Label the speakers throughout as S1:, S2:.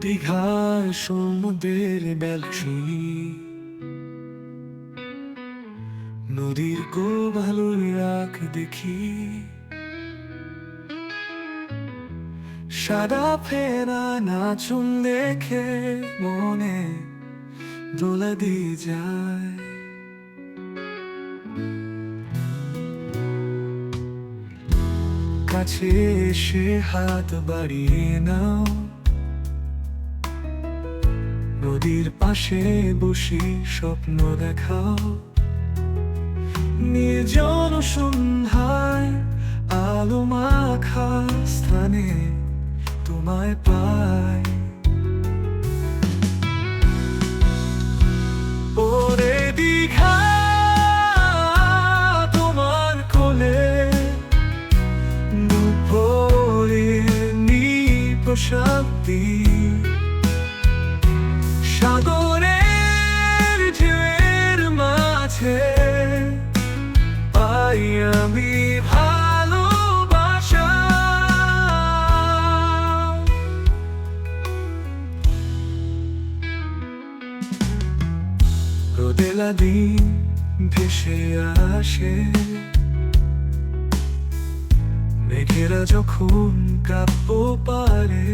S1: দীঘার সমুদ্রের বেলসুনি নদীর কো ভালো রাখ দেখি। সাদা ফেরা নাচুন দেখে মনে দোলা দিয়ে যায়। কাছে এসে হাত বাড়িয়ে নাও। নদীর পাশে বসে স্বপ্ন দেখাও নির্জন সন্ধ্যায় আলো মাখা স্থানে তোমায় পাই আমি ভালোবাসা। রোদেলা দিন ভেসে আসে। মেঘেরা যখন কাব্য পারে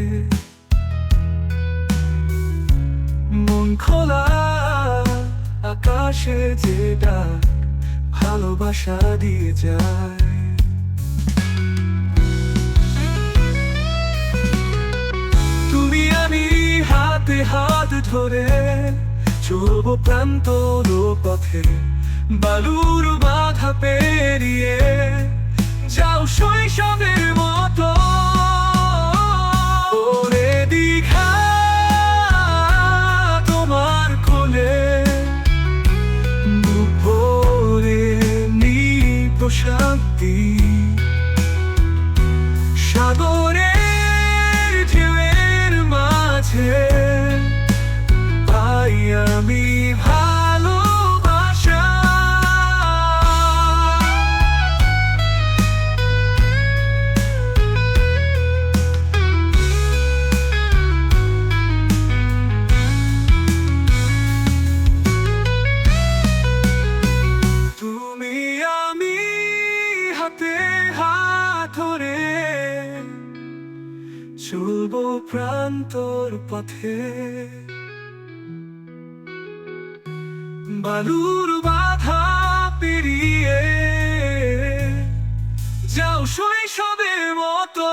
S1: মন খোলা আকাশে যেটা ভালোবাসা দিয়ে যায়। তুমি আমি হাতে হাত ধরে চলবো প্রান্ত পথে বালুর বাধা পেরিয়ে প্রশান্তি ধরে চলব প্রান্তর পথে। বালুর বাধা পেরিয়ে যাও শৈশবের মতো।